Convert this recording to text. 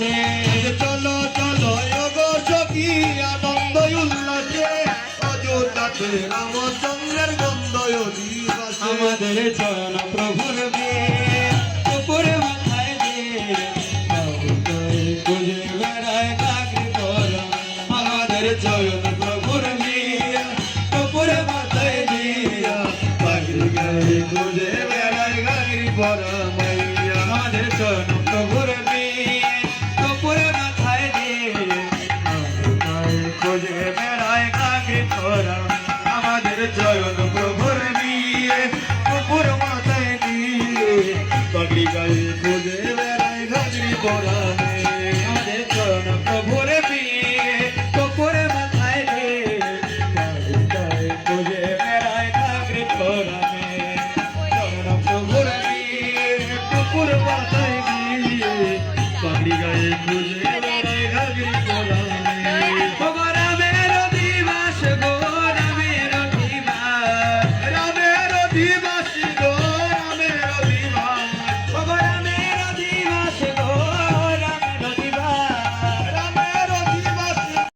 উল্লাসে চলো চলো গো সখী আনন্দ উল্লাসে। অযোধ্যাতে রামচন্দ্রের গন্ধ আমাদের চরণ প্রভুর উপরে মাথায় দিয়ে। বেড়ায় আমাদের চরণ প্রভুর উপরে মাথায় দিয়ে। পাখির গায়ে খুঁজে বেড়ায় গাড়ি পরা আমাদের চরণ প্রভুর খুঁজে বেড়ায় কাকরি পর আমাদের চরণ প্রভুর কুকুর মাথায় দিয়ে পাগড়ি গায়ে খুঁজে বেড়ায় গাড়ি পরা মেয়ে আমাদের প্রভুর বিয়ে কপুরে মাথায় রে গায়ে খুঁজে বেড়ায় চরণ প্রভুর বিয়ে কুকুর মাথায় দিয়ে পাগড়ি গায়ে